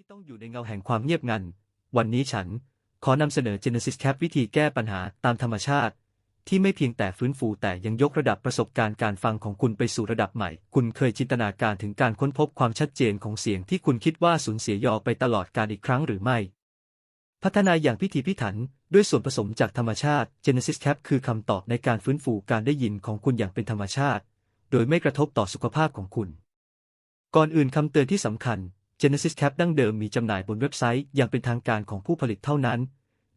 ที่ต้องอยู่ในเงาแห่งความเงียบงัน วันนี้ฉันขอนำเสนอ Genesis Cap วิธีแก้ปัญหาตามธรรมชาติ ที่ไม่เพียงแต่ฟื้นฟูแต่ยังยกระดับประสบการณ์การฟังของคุณไปสู่ระดับใหม่ คุณเคยจินตนาการถึงการค้นพบความชัดเจนของเสียงที่คุณคิดว่าสูญเสียยอไปตลอดการอีกครั้งหรือไม่ พัฒนาอย่างพิถีพิถันด้วยส่วนผสมจากธรรมชาติ Genesis Cap คือคำตอบในการฟื้นฟูการได้ยินของคุณอย่างเป็นธรรมชาติ โดยไม่กระทบต่อสุขภาพของคุณ ก่อนอื่นคำเตือนที่สำคัญ Genesis Cap ดั้งเดิมมีจำหน่ายบนเว็บไซต์อย่างเป็นทางการของผู้ผลิตเท่านั้น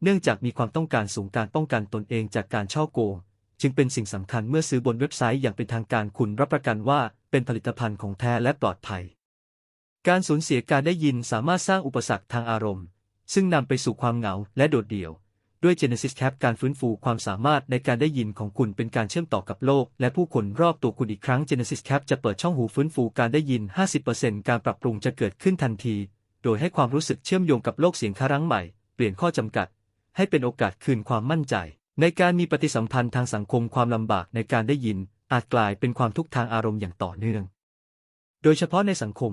เนื่องจากมีความต้องการสูงการป้องกันตนเองจากการช่อโกง จึงเป็นสิ่งสำคัญเมื่อซื้อบนเว็บไซต์อย่างเป็นทางการคุณรับประกันว่าเป็นผลิตภัณฑ์ของแท้และปลอดภัย การสูญเสียการได้ยินสามารถสร้างอุปสรรคทางอารมณ์ ซึ่งนำไปสู่ความเหงาและโดดเดี่ยว ด้วย Genesis Cap การฟื้นฟูความสามารถในการได้ยินของคุณเป็นการเชื่อมต่อกับโลก และผู้คนรอบตัวคุณอีกครั้ง Genesis Cap จะเปิดช่องหูฟื้นฟูการได้ยิน 50%การปรับปรุงจะเกิดขึ้นทันที โดยให้ความรู้สึกเชื่อมโยงกับโลกเสียงครั้งใหม่ เปลี่ยนข้อจำกัด ให้เป็นโอกาสคืนความมั่นใจ ในการมีปฏิสัมพันธ์ทางสังคมความลำบากในการได้ยิน อาจกลายเป็นความทุกข์ทางอารมณ์อย่างต่อเนื่อง โดยเฉพาะในสังคม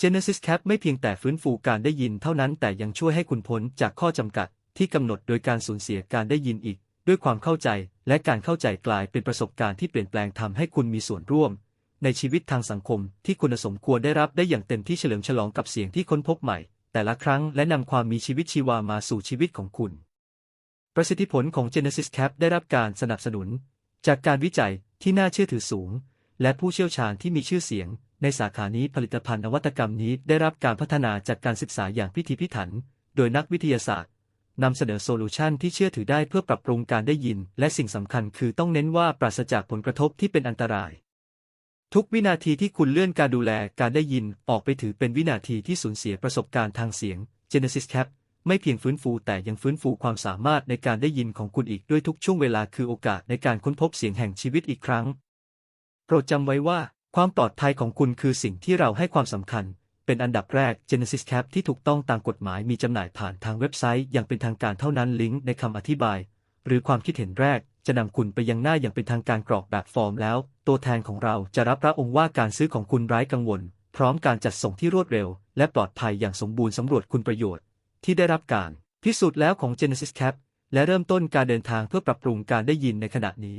Genesis Cap ไม่เพียงแต่ฟื้นฟูการได้ยินเท่านั้นแต่ยังช่วยให้คุณพ้นจากข้อจำกัด ที่กำหนดโดยการสูญเสียการได้ยินอีก ด้วยความเข้าใจและการเข้าใจกลายเป็นประสบการณ์ที่เปลี่ยนแปลงทำให้คุณมีส่วนร่วม ในชีวิตทางสังคมที่คุณสมควรได้รับได้อย่างเต็มที่เฉลิมฉลองกับเสียงที่ค้นพบใหม่ แต่ละครั้งและนำความมีชีวิตชีวามาสู่ชีวิตของคุณ ประสิทธิผลของ Genesis Cap ได้รับการสนับสนุน จากการวิจัยที่น่าเชื่อถือสูง และผู้เชี่ยวชาญที่มีชื่อเสียงในสาขานี้ผลิตภัณฑ์นวัตกรรมนี้ได้รับการพัฒนาจากการศึกษาอย่างพิถีพิถัน โดยนักวิทยาศาสตร์ นำเสนอโซลูชันที่เชื่อถือได้เพื่อปรับปรุงการได้ยิน และสิ่งสำคัญคือต้องเน้นว่าปราศจากผลกระทบที่เป็นอันตราย ทุกวินาทีที่คุณเลื่อนการดูแลการได้ยินออกไปถือเป็นวินาทีที่สูญเสียประสบการณ์ทางเสียง Genesis Cap ไม่เพียงฟื้นฟูแต่ยังฟื้นฟูความสามารถในการได้ยินของคุณอีกด้วยทุกช่วงเวลาคือโอกาสในการค้นพบเสียงแห่งชีวิตอีกครั้ง โปรดจำไว้ว่า ความปลอดภัยของคุณคือสิ่งที่เราให้ความสำคัญ เป็นอันดับแรก Genesis Cap ที่ถูกต้องตามกฎหมายมีจำหน่ายผ่านทางเว็บไซต์อย่างเป็นทางการเท่านั้นลิงก์ในคำอธิบาย หรือความคิดเห็นแรก จะนำคุณไปยังหน้าอย่างเป็นทางการกรอกแบบฟอร์มแล้ว ตัวแทนของเราจะรับพระองค์ว่าการซื้อของคุณไร้กังวล พร้อมการจัดส่งที่รวดเร็ว และปลอดภัยอย่างสมบูรณ์สำรวจคุณประโยชน์ ที่ได้รับการพิสูจน์แล้วของ Genesis Cap และเริ่มต้นการเดินทางเพื่อปรับปรุงการได้ยินในขณะนี้